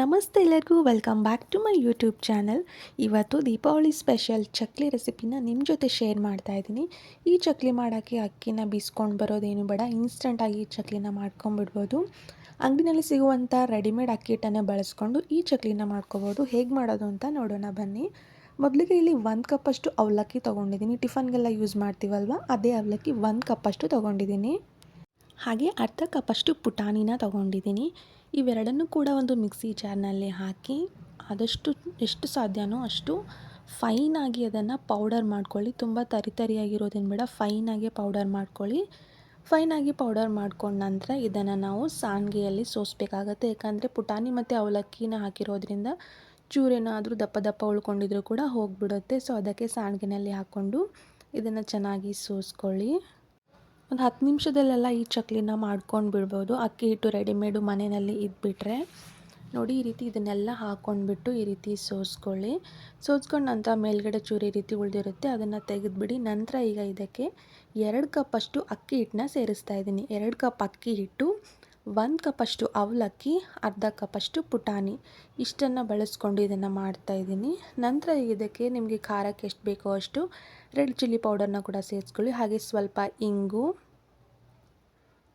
ನಮಸ್ತೆ ಎಲ್ಲರಿಗೂ welcome back to my YouTube channel ಇವತ್ತು ದೀಪಾವಳಿ ಸ್ಪೆಷಲ್ ಚಕ್ಲಿ ರೆಸಿಪಿನ ನಿಮ್ಮ ಜೊತೆ ಶೇರ್ ಮಾಡ್ತಾ ಇದ್ದೀನಿ. ಈ ಚಕ್ಲಿ ಮಾಡೋಕ್ಕೆ ಅಕ್ಕಿನ ಬೀಸ್ಕೊಂಡು ಬರೋದೇನು ಬೇಡ ಇನ್ಸ್ಟೆಂಟಾಗಿ ಈ ಚಕ್ಲಿನ ಮಾಡ್ಕೊಂಬಿಡ್ಬೋದು ಅಂಗಡಿನಲ್ಲಿ ಸಿಗುವಂಥ ರೆಡಿಮೇಡ್ ಅಕ್ಕಿ ಹಿಟ್ಟನ್ನು ಬಳಸ್ಕೊಂಡು ಈ ಚಕ್ಲಿನ ಮಾಡ್ಕೋಬೋದು. ಹೇಗೆ ಮಾಡೋದು ಅಂತ ನೋಡೋಣ, ಬನ್ನಿ. ಮೊದಲಿಗೆ ಇಲ್ಲಿ ಒಂದು ಕಪ್ಪಷ್ಟು ಅವಲಕ್ಕಿ ತೊಗೊಂಡಿದ್ದೀನಿ. ಟಿಫನ್ಗೆಲ್ಲ ಯೂಸ್ ಮಾಡ್ತೀವಲ್ವ, ಅದೇ ಅವಲಕ್ಕಿ ಒಂದು ಕಪ್ಪಷ್ಟು ತೊಗೊಂಡಿದ್ದೀನಿ. ಹಾಗೆ ಅರ್ಧ ಕಪ್ಪಷ್ಟು ಪುಟಾಣಿನ ತಗೊಂಡಿದ್ದೀನಿ. ಇವೆರಡನ್ನೂ ಕೂಡ ಒಂದು ಮಿಕ್ಸಿ ಜಾರ್ನಲ್ಲಿ ಹಾಕಿ, ಆದಷ್ಟು ಎಷ್ಟು ಸಾಧ್ಯನೋ ಅಷ್ಟು ಫೈನಾಗಿ ಅದನ್ನು ಪೌಡರ್ ಮಾಡ್ಕೊಳ್ಳಿ. ತುಂಬ ತರಿ ತರಿಯಾಗಿರೋದೇನು ಬೇಡ ಫೈನಾಗಿ ಪೌಡರ್ ಮಾಡ್ಕೊಳ್ಳಿ. ಫೈನಾಗಿ ಪೌಡರ್ ಮಾಡ್ಕೊಂಡ ನಂತರ ಇದನ್ನು ನಾವು ಸಾಣಿಗೆಯಲ್ಲಿ ಸೋಸಬೇಕಾಗತ್ತೆ. ಯಾಕಂದರೆ ಪುಟಾಣಿ ಮತ್ತು ಅವಲಕ್ಕಿನ ಹಾಕಿರೋದ್ರಿಂದ ಚೂರೇನಾದರೂ ದಪ್ಪ ದಪ್ಪ ಉಳ್ಕೊಂಡಿದ್ರು ಕೂಡ ಹೋಗಿಬಿಡುತ್ತೆ. ಸೊ ಅದಕ್ಕೆ ಸಾಣಿಗೆನಲ್ಲಿ ಹಾಕ್ಕೊಂಡು ಇದನ್ನು ಚೆನ್ನಾಗಿ ಸೋಸ್ಕೊಳ್ಳಿ. ಒಂದು ಹತ್ತು ನಿಮಿಷದಲ್ಲೆಲ್ಲ ಈ ಚಕ್ಲಿನ ಮಾಡ್ಕೊಂಡು ಬಿಡ್ಬೋದು. ಅಕ್ಕಿ ಹಿಟ್ಟು ರೆಡಿಮೇಡು ಮನೆಯಲ್ಲಿ ಇದ್ಬಿಟ್ರೆ. ನೋಡಿ, ಈ ರೀತಿ ಇದನ್ನೆಲ್ಲ ಹಾಕ್ಕೊಂಡ್ಬಿಟ್ಟು ಈ ರೀತಿ ಸೋಸ್ಕೊಳ್ಳಿ. ಸೋಸ್ಕೊಂಡು ನಂತರ ಮೇಲ್ಗಡೆ ಚೂರಿ ರೀತಿ ಉಳಿದಿರುತ್ತೆ. ಅದನ್ನು ತೆಗೆದುಬಿಡಿ. ನಂತರ ಈಗ ಇದಕ್ಕೆ ಎರಡು ಕಪ್ಪಷ್ಟು ಅಕ್ಕಿ ಹಿಟ್ಟನ್ನ ಸೇರಿಸ್ತಾ ಇದ್ದೀನಿ. ಎರಡು ಕಪ್ ಅಕ್ಕಿ ಹಿಟ್ಟು ಒಂದು ಕಪ್ಪಷ್ಟು ಅವಲಕ್ಕಿ, ಅರ್ಧ ಕಪ್ಪಷ್ಟು ಪುಟಾಣಿ. ಇಷ್ಟನ್ನು ಬಳಸ್ಕೊಂಡು ಇದನ್ನು ಮಾಡ್ತಾಯಿದ್ದೀನಿ ನಂತರ ಇದಕ್ಕೆ ನಿಮಗೆ ಖಾರಕ್ಕೆ ಎಷ್ಟು ಬೇಕೋ ಅಷ್ಟು ರೆಡ್ ಚಿಲ್ಲಿ ಪೌಡರ್ನ ಕೂಡ ಸೇರಿಸ್ಕೊಳ್ಳಿ. ಹಾಗೆ ಸ್ವಲ್ಪ ಇಂಗು,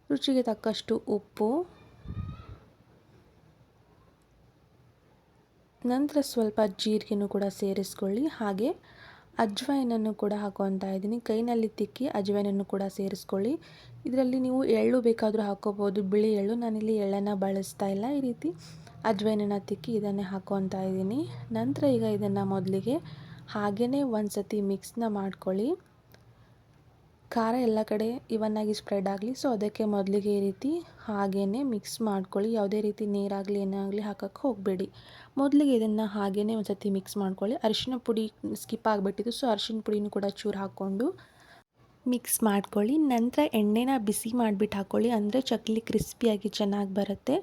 ರುಚಿಗೆ ತಕ್ಕಷ್ಟು ಉಪ್ಪು. ನಂತರ ಸ್ವಲ್ಪ ಜೀರಿಗೆನೂ ಕೂಡ ಸೇರಿಸ್ಕೊಳ್ಳಿ. ಹಾಗೆ ಅಜ್ವಾಯಿನನ್ನು ಕೂಡ ಹಾಕೊತಾ ಇದ್ದೀನಿ. ಕೈನಲ್ಲಿ ತಿಕ್ಕಿ ಅಜ್ವೈನನ್ನು ಕೂಡ ಸೇರಿಸ್ಕೊಳ್ಳಿ. ಇದರಲ್ಲಿ ನೀವು ಎಳ್ಳು ಬೇಕಾದರೂ ಹಾಕೋಬೋದು ಬಿಳಿ ಎಳ್ಳು. ನಾನಿಲ್ಲಿ ಎಳ್ಳನ್ನು ಬಳಸ್ತಾ ಇಲ್ಲ. ಈ ರೀತಿ ಅಜ್ವಾಯಿನನ್ನು ತಿಕ್ಕಿ ಇದನ್ನೇ ಹಾಕೊತಾ ಇದ್ದೀನಿ. ನಂತರ ಈಗ ಇದನ್ನು ಮೊದಲಿಗೆ ಹಾಗೆಯೇ ಒಂದು ಸತಿ ಮಿಕ್ಸ್ನ ಮಾಡ್ಕೊಳ್ಳಿ. ಖಾರ ಎಲ್ಲ ಕಡೆ ಇವನ್ನಾಗಿ ಸ್ಪ್ರೆಡ್ ಆಗಲಿ. ಸೊ ಅದಕ್ಕೆ ಮೊದಲಿಗೆ ಈ ರೀತಿ ಹಾಗೇ ಮಿಕ್ಸ್ ಮಾಡ್ಕೊಳ್ಳಿ. ಯಾವುದೇ ರೀತಿ ನೀರಾಗಲಿ ಏನಾಗಲಿ ಹಾಕೋಕ್ಕೆ ಹೋಗಬೇಡಿ. ಮೊದಲಿಗೆ ಇದನ್ನು ಹಾಗೇ ಒಂದು ಸತಿ ಮಿಕ್ಸ್ ಮಾಡ್ಕೊಳ್ಳಿ. ಅರಿಶಿನ ಪುಡಿ ಸ್ಕಿಪ್ ಆಗಿಬಿಟ್ಟಿದ್ದು ಸೊ ಅರಿಶಿನ ಪುಡಿನೂ ಕೂಡ ಚೂರು ಹಾಕ್ಕೊಂಡು ಮಿಕ್ಸ್ ಮಾಡ್ಕೊಳ್ಳಿ. ನಂತರ ಎಣ್ಣೆನ ಬಿಸಿ ಮಾಡಿಬಿಟ್ಟು ಹಾಕ್ಕೊಳ್ಳಿ. ಅಂದರೆ ಚಕ್ಲಿ ಕ್ರಿಸ್ಪಿಯಾಗಿ ಚೆನ್ನಾಗಿ ಬರುತ್ತೆ.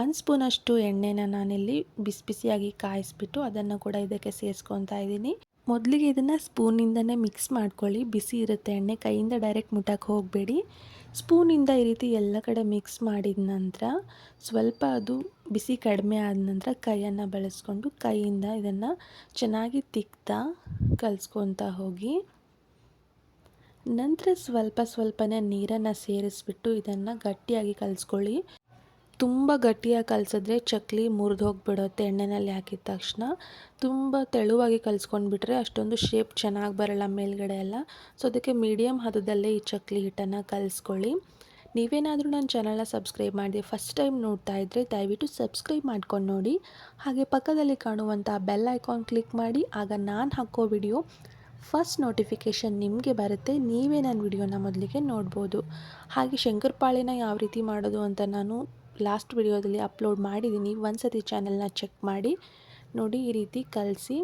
ಒಂದು ಸ್ಪೂನಷ್ಟು ಎಣ್ಣೆನ ನಾನಿಲ್ಲಿ ಬಿಸಿ ಬಿಸಿಯಾಗಿ ಕಾಯಿಸ್ಬಿಟ್ಟು ಅದನ್ನು ಕೂಡ ಇದಕ್ಕೆ ಸೇರಿಸ್ಕೊತಾ ಇದ್ದೀನಿ. ಮೊದಲಿಗೆ ಇದನ್ನು ಸ್ಪೂನಿಂದನೇ ಮಿಕ್ಸ್ ಮಾಡ್ಕೊಳ್ಳಿ. ಬಿಸಿ ಇರುತ್ತೆ ಎಣ್ಣೆ, ಕೈಯಿಂದ ಡೈರೆಕ್ಟ್ ಮುಟ್ಟಕ್ಕೆ ಹೋಗಬೇಡಿ. ಸ್ಪೂನಿಂದ ಈ ರೀತಿ ಎಲ್ಲ ಕಡೆ ಮಿಕ್ಸ್ ಮಾಡಿದ ನಂತರ ಸ್ವಲ್ಪ ಅದು ಬಿಸಿ ಕಡಿಮೆ ಆದ ನಂತರ ಕೈಯನ್ನು ಬಳಸ್ಕೊಂಡು ಕೈಯಿಂದ ಇದನ್ನು ಚೆನ್ನಾಗಿ ತಿಕ್ತಾ ಕಲಿಸ್ಕೊತಾ ಹೋಗಿ, ನಂತರ ಸ್ವಲ್ಪ ಸ್ವಲ್ಪನೇ ನೀರನ್ನು ಸೇರಿಸ್ಬಿಟ್ಟು ಇದನ್ನು ಗಟ್ಟಿಯಾಗಿ ಕಲಿಸ್ಕೊಳ್ಳಿ. ತುಂಬ ಗಟ್ಟಿಯಾಗಿ ಕಲಸಿದ್ರೆ ಚಕ್ಲಿ ಮುರಿದು ಹೋಗಿಬಿಡುತ್ತೆ ಎಣ್ಣೆಯಲ್ಲಿ ಹಾಕಿದ ತಕ್ಷಣ. ತುಂಬ ತೆಳುವಾಗಿ ಕಲಿಸ್ಕೊಂಡ್ಬಿಟ್ರೆ ಅಷ್ಟೊಂದು ಶೇಪ್ ಚೆನ್ನಾಗಿ ಬರಲ್ಲ ಮೇಲ್ಗಡೆ ಎಲ್ಲ. ಸೊ ಅದಕ್ಕೆ ಮೀಡಿಯಮ್ ಹದದಲ್ಲೇ ಈ ಚಕ್ಲಿ ಹಿಟ್ಟನ್ನು ಕಲಿಸ್ಕೊಳ್ಳಿ. ನೀವೇನಾದರೂ ನನ್ನ ಚಾನಲ್ನ ಸಬ್ಸ್ಕ್ರೈಬ್ ಮಾಡಿದೆ ಫಸ್ಟ್ ಟೈಮ್ ನೋಡ್ತಾ ಇದ್ದರೆ ದಯವಿಟ್ಟು ಸಬ್ಸ್ಕ್ರೈಬ್ ಮಾಡ್ಕೊಂಡು ನೋಡಿ. ಹಾಗೆ ಪಕ್ಕದಲ್ಲಿ ಕಾಣುವಂಥ ಬೆಲ್ ಐಕಾನ್ ಕ್ಲಿಕ್ ಮಾಡಿ, ಆಗ ನಾನು ಹಾಕೋ ವಿಡಿಯೋ ಫಸ್ಟ್ ನೋಟಿಫಿಕೇಷನ್ ನಿಮಗೆ ಬರುತ್ತೆ. ನೀವೇ ನನ್ನ ವಿಡಿಯೋನ ಮೊದಲಿಗೆ ನೋಡ್ಬೋದು. ಹಾಗೆ ಶಂಕರಪಾಳಿನ ಯಾವ ರೀತಿ ಮಾಡೋದು ಅಂತ ನಾನು ಲಾಸ್ಟ್ ವಿಡಿಯೋದಲ್ಲಿ ಅಪ್ಲೋಡ್ ಮಾಡಿದ್ದೀನಿ. ಒಂದು ಸತಿ ಚಾನಲ್ನ ಚೆಕ್ ಮಾಡಿ, ನೋಡಿ ಈ ರೀತಿ ಕಲಸಿ.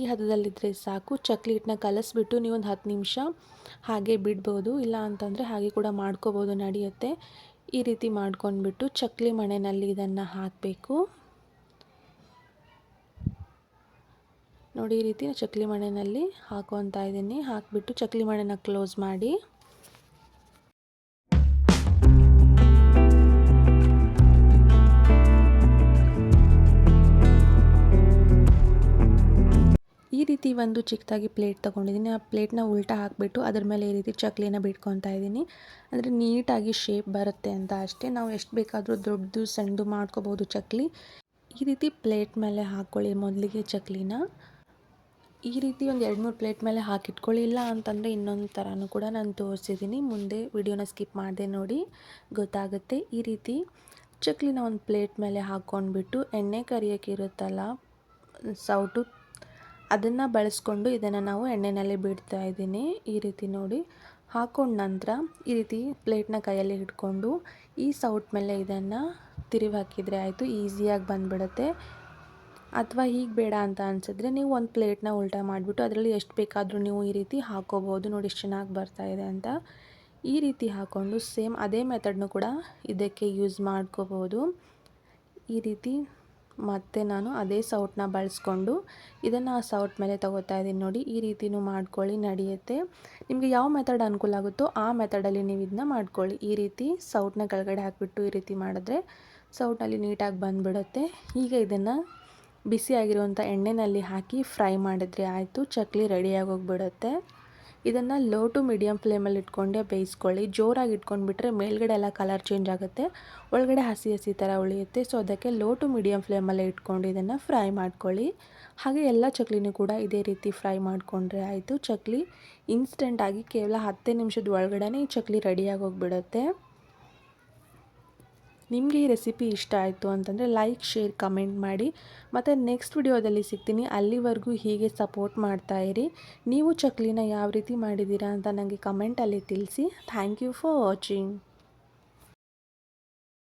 ಈ ಹದದಲ್ಲಿದ್ದರೆ ಸಾಕು. ಚಕ್ಲಿ ಹಿಟ್ಟನ್ನ ಕಲಸಿಬಿಟ್ಟು ನೀವು ಒಂದು ಹತ್ತು ನಿಮಿಷ ಹಾಗೆ ಬಿಡ್ಬೋದು. ಇಲ್ಲ ಅಂತಂದರೆ ಹಾಗೆ ಕೂಡ ಮಾಡ್ಕೋಬೋದು, ನಡೆಯುತ್ತೆ. ಈ ರೀತಿ ಮಾಡ್ಕೊಂಡ್ಬಿಟ್ಟು ಚಕ್ಲಿ ಮಣೆಯಲ್ಲಿ ಇದನ್ನು ಹಾಕಬೇಕು. ನೋಡಿ ಈ ರೀತಿ ಚಕ್ಲಿ ಮಣೆಯಲ್ಲಿ ಹಾಕೊತಾ ಇದ್ದೀನಿ. ಹಾಕಿಬಿಟ್ಟು ಚಕ್ಲಿ ಮಣೆನ ಕ್ಲೋಸ್ ಮಾಡಿ. ರೀತಿ ಒಂದು ಚಿಕ್ಕದಾಗಿ ಪ್ಲೇಟ್ ತೊಗೊಂಡಿದ್ದೀನಿ. ಆ ಪ್ಲೇಟ್ನ ಉಲ್ಟಾ ಹಾಕಿಬಿಟ್ಟು ಅದ್ರ ಮೇಲೆ ಈ ರೀತಿ ಚಕ್ಲಿನ ಬಿಟ್ಕೊತಾ ಇದ್ದೀನಿ. ಅಂದರೆ ನೀಟಾಗಿ ಶೇಪ್ ಬರುತ್ತೆ ಅಂತ ಅಷ್ಟೇ. ನಾವು ಎಷ್ಟು ಬೇಕಾದರೂ ದೊಡ್ಡದು, ಸಣ್ಣದು ಮಾಡ್ಕೋಬೋದು ಚಕ್ಲಿ. ಈ ರೀತಿ ಪ್ಲೇಟ್ ಮೇಲೆ ಹಾಕ್ಕೊಳ್ಳಿ ಮೊದಲಿಗೆ ಚಕ್ಲಿನ ಈ ರೀತಿ ಒಂದು ಎರಡು ಮೂರು ಪ್ಲೇಟ್ ಮೇಲೆ ಹಾಕಿಟ್ಕೊಳ್ಳಿ. ಇಲ್ಲ ಅಂತಂದರೆ ಇನ್ನೊಂದು ಥರನೂ ಕೂಡ ನಾನು ತೋರಿಸಿದ್ದೀನಿ ಮುಂದೆ ವಿಡಿಯೋನ ಸ್ಕಿಪ್ ಮಾಡಿದೆ ನೋಡಿ. ಗೊತ್ತಾಗುತ್ತೆ. ಈ ರೀತಿ ಚಕ್ಲಿನ ಒಂದು ಪ್ಲೇಟ್ ಮೇಲೆ ಹಾಕ್ಕೊಂಡ್ಬಿಟ್ಟು ಎಣ್ಣೆ ಕರಿಯೋಕ್ಕಿರುತ್ತಲ್ಲ ಸೌಟು ಅದನ್ನು ಬಳಸ್ಕೊಂಡು ಇದನ್ನು ನಾವು ಎಣ್ಣೆಯಲ್ಲಿ ಬಿಡ್ತಾ ಇದ್ದೀನಿ. ಈ ರೀತಿ ನೋಡಿ. ಹಾಕೊಂಡ ನಂತರ ಈ ರೀತಿ ಪ್ಲೇಟ್ನ ಕೈಯಲ್ಲಿ ಹಿಡ್ಕೊಂಡು ಈ ಸೌಟ್ ಮೇಲೆ ಇದನ್ನು ತಿರುವಿ ಹಾಕಿದರೆ ಆಯಿತು ಈಸಿಯಾಗಿ ಬಂದುಬಿಡುತ್ತೆ. ಅಥವಾ ಹೀಗೆ ಬೇಡ ಅಂತ ಅನಿಸಿದ್ರೆ ನೀವು ಒಂದು ಪ್ಲೇಟ್ನ ಉಲ್ಟಾ ಮಾಡಿಬಿಟ್ಟು ಅದರಲ್ಲಿ ಎಷ್ಟು ಬೇಕಾದರೂ ನೀವು ಈ ರೀತಿ ಹಾಕೋಬೋದು ನೋಡಿ ಎಷ್ಟು ಚೆನ್ನಾಗಿ ಬರ್ತಾಯಿದೆ ಅಂತ. ಈ ರೀತಿ ಹಾಕ್ಕೊಂಡು ಸೇಮ್ ಅದೇ ಮೆಥಡ್ನು ಕೂಡ ಇದಕ್ಕೆ ಯೂಸ್ ಮಾಡ್ಕೋಬೋದು ಈ ರೀತಿ ಮತ್ತೆ ನಾನು ಅದೇ ಸೌಟನ್ನ ಬಳಸ್ಕೊಂಡು ಇದನ್ನು ಆ ಸೌಟ್ ಮೇಲೆ ತೊಗೋತಾ ಇದ್ದೀನಿ. ನೋಡಿ, ಈ ರೀತಿನೂ ಮಾಡ್ಕೊಳ್ಳಿ, ನಡೆಯುತ್ತೆ. ನಿಮಗೆ ಯಾವ ಮೆಥಡ್ ಅನುಕೂಲ ಆಗುತ್ತೋ ಆ ಮೆಥಡಲ್ಲಿ ನೀವು ಇದನ್ನ ಮಾಡ್ಕೊಳ್ಳಿ. ಈ ರೀತಿ ಸೌಟನ್ನ ಕೆಳಗಡೆ ಹಾಕಿಬಿಟ್ಟು ಈ ರೀತಿ ಮಾಡಿದ್ರೆ ಸೌಟಲ್ಲಿ ನೀಟಾಗಿ ಬಂದುಬಿಡುತ್ತೆ. ಈಗ ಇದನ್ನು ಬಿಸಿಯಾಗಿರುವಂಥ ಎಣ್ಣೆಯಲ್ಲಿ ಹಾಕಿ ಫ್ರೈ ಮಾಡಿದ್ರೆ ಆಯಿತು. ಚಕ್ಲಿ ರೆಡಿಯಾಗಿ ಹೋಗ್ಬಿಡುತ್ತೆ. ಇದನ್ನು ಲೋ ಟು ಮೀಡಿಯಮ್ ಫ್ಲೇಮಲ್ಲಿ ಇಟ್ಕೊಂಡೆ ಬೇಯಿಸ್ಕೊಳ್ಳಿ. ಜೋರಾಗಿ ಇಟ್ಕೊಂಡ್ಬಿಟ್ರೆ ಮೇಲ್ಗಡೆ ಎಲ್ಲ ಕಲರ್ ಚೇಂಜ್ ಆಗುತ್ತೆ. ಒಳಗಡೆ ಹಸಿ ಹಸಿ ಥರ ಉಳಿಯುತ್ತೆ. ಸೊ ಅದಕ್ಕೆ ಲೋ ಟು ಮೀಡಿಯಮ್ ಫ್ಲೇಮಲ್ಲೇ ಇಟ್ಕೊಂಡು ಇದನ್ನು ಫ್ರೈ ಮಾಡ್ಕೊಳ್ಳಿ. ಹಾಗೆ ಎಲ್ಲ ಚಕ್ಲಿನೂ ಕೂಡ ಇದೇ ರೀತಿ ಫ್ರೈ ಮಾಡಿಕೊಂಡ್ರೆ ಆಯಿತು. ಚಕ್ಲಿ ಇನ್ಸ್ಟೆಂಟಾಗಿ ಕೇವಲ ಹತ್ತೇ ನಿಮಿಷದ ಒಳಗಡೆ ಈ ಚಕ್ಲಿ ರೆಡಿಯಾಗಿ ಹೋಗ್ಬಿಡುತ್ತೆ. ನಿಮಗೆ ಈ ರೆಸಿಪಿ ಇಷ್ಟ ಆಯಿತು ಅಂತಂದರೆ ಲೈಕ್, ಶೇರ್, ಕಮೆಂಟ್ ಮಾಡಿ. ಮತ್ತು ನೆಕ್ಸ್ಟ್ ವಿಡಿಯೋದಲ್ಲಿ ಸಿಗ್ತೀನಿ. ಅಲ್ಲಿವರೆಗೂ ಹೀಗೆ ಸಪೋರ್ಟ್ ಮಾಡ್ತಾಯಿರಿ ನೀವು ಚಕ್ಲಿನ ಯಾವ ರೀತಿ ಮಾಡಿದ್ದೀರಾ ಅಂತ ನನಗೆ ಕಮೆಂಟಲ್ಲಿ ತಿಳಿಸಿ. Thank you for watching.